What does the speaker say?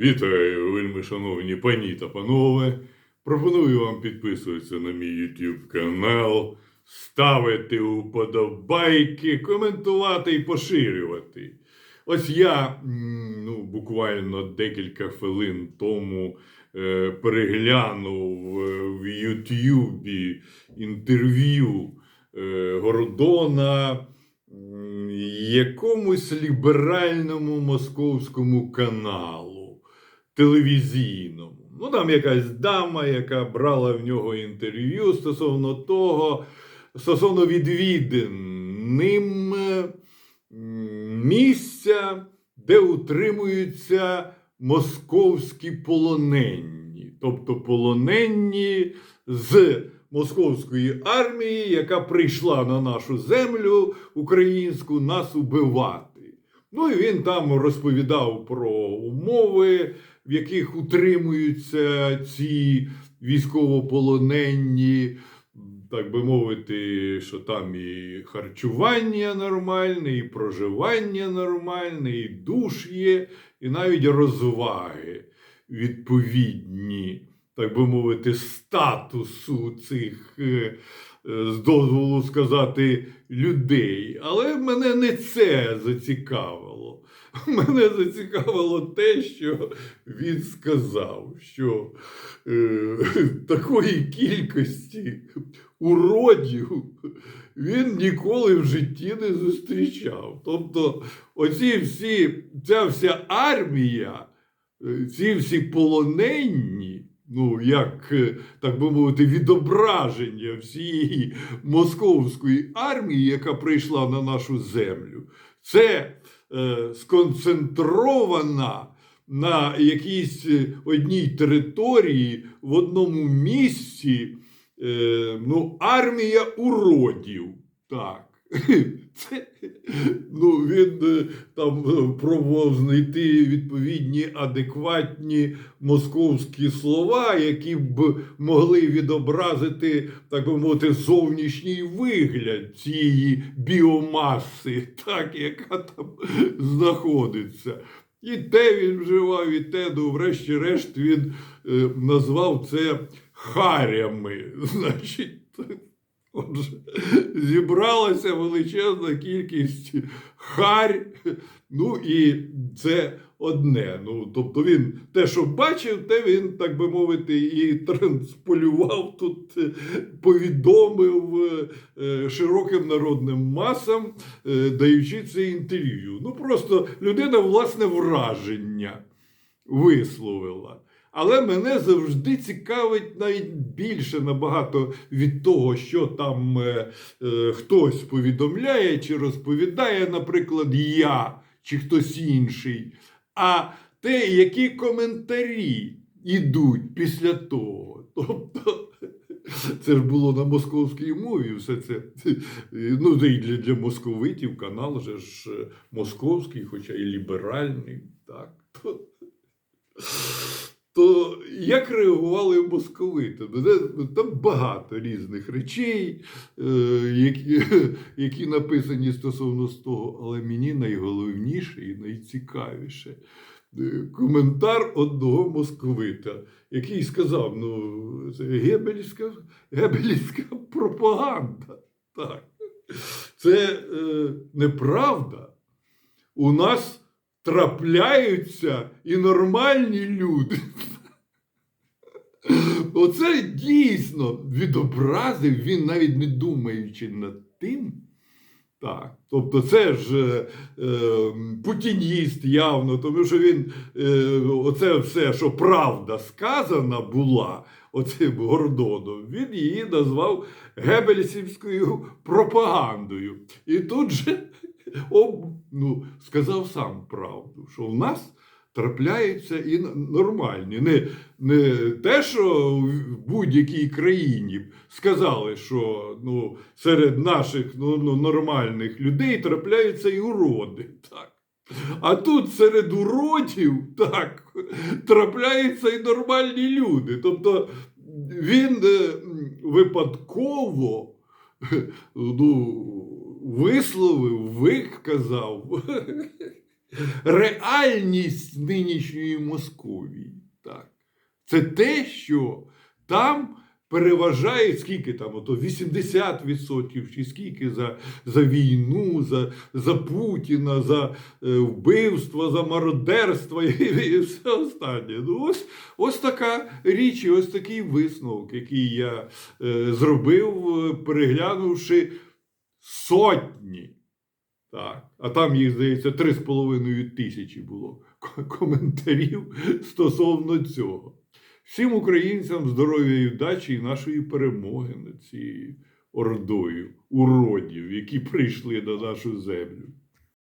Вітаю, вельми шановні пані та панове. Пропоную вам підписуватися на мій YouTube канал, ставити уподобайки, коментувати і поширювати. Ось я ну, буквально декілька хвилин тому е, переглянув е, в Ютубі інтерв'ю е, Гордона якомусь ліберальному московському каналу телевізійному. Ну, там якась дама, яка брала в нього інтерв'ю стосовно того, стосовно відвідин ним місця, де утримуються московські полоненні, тобто полоненні з московської армії, яка прийшла на нашу землю українську нас убивати. Ну і він там розповідав про умови, в яких утримуються ці військовополоненні, так би мовити, що там і харчування нормальне, і проживання нормальне, і душ є, і навіть розваги відповідні, так би мовити, статусу цих, е, з дозволу сказати, людей. Але мене не це зацікавило. Мене зацікавило те, що він сказав, що е, такої кількості уродів він ніколи в житті не зустрічав. Тобто, оці всі, ця вся армія, е, ці всі полоненні, ну, як, е, так би мовити, відображення всієї московської армії, яка прийшла на нашу землю, це е, сконцентрована на якійсь е, одній території в одному місці е, ну, армія уродів. Так. Це, ну, він е, там е, пробував знайти відповідні адекватні московські слова, які б могли відобразити, так би мовити, зовнішній вигляд цієї біомаси, так, яка там знаходиться. І те він вживав, і те, ну, врешті-решт, він е, назвав це харями. Значить, отже, зібралася величезна кількість харь. Ну і це одне. Ну, тобто він те, що бачив, те він, так би мовити, і трансполював тут, е, повідомив е, широким народним масам, е, даючи це інтерв'ю. Ну просто людина власне враження висловила. Але мене завжди цікавить навіть більше набагато від того, що там е, е, хтось повідомляє чи розповідає, наприклад, я чи хтось інший, а те, які коментарі йдуть після того. Тобто, це ж було на московській мові, все це. Ну, і для, для московитів канал же ж е, московський, хоча і ліберальний. Так. То, як реагували московити? Ну, Там багато різних речей, е, які, які написані стосовно з того, але мені найголовніше і найцікавіше. е, Коментар одного московита, який сказав: ну, це гебельська, гебельська пропаганда. Так. Це е, неправда. У нас трапляються і нормальні люди. Оце дійсно відобразив він, навіть не думаючи над тим. Так, тобто це ж е, е, путініст явно, тому що він е, оце все, що правда сказана була оцим Гордоном, він її назвав гебельсівською пропагандою. І тут же об, ну, сказав сам правду, що в нас трапляються і нормальні. Не, не те, що в будь-якій країні сказали, що ну, серед наших ну, ну, нормальних людей трапляються і уроди. Так. А тут серед уродів так, трапляються і нормальні люди. Тобто він е, випадково ну, висловив, виказав реальність нинішньої Московії. Так. Це те, що там переважає скільки там, ото 80% чи скільки за, за війну, за, за Путіна, за е, вбивство, за мародерство і, і все останнє. Ну, ось, ось така річ, і ось такий висновок, який я е, зробив, переглянувши сотні. Так, а там їх, здається, 3,5 тисячі було коментарів стосовно цього. Всім українцям здоров'я і вдачі і нашої перемоги над цією ордою уродів, які прийшли на нашу землю.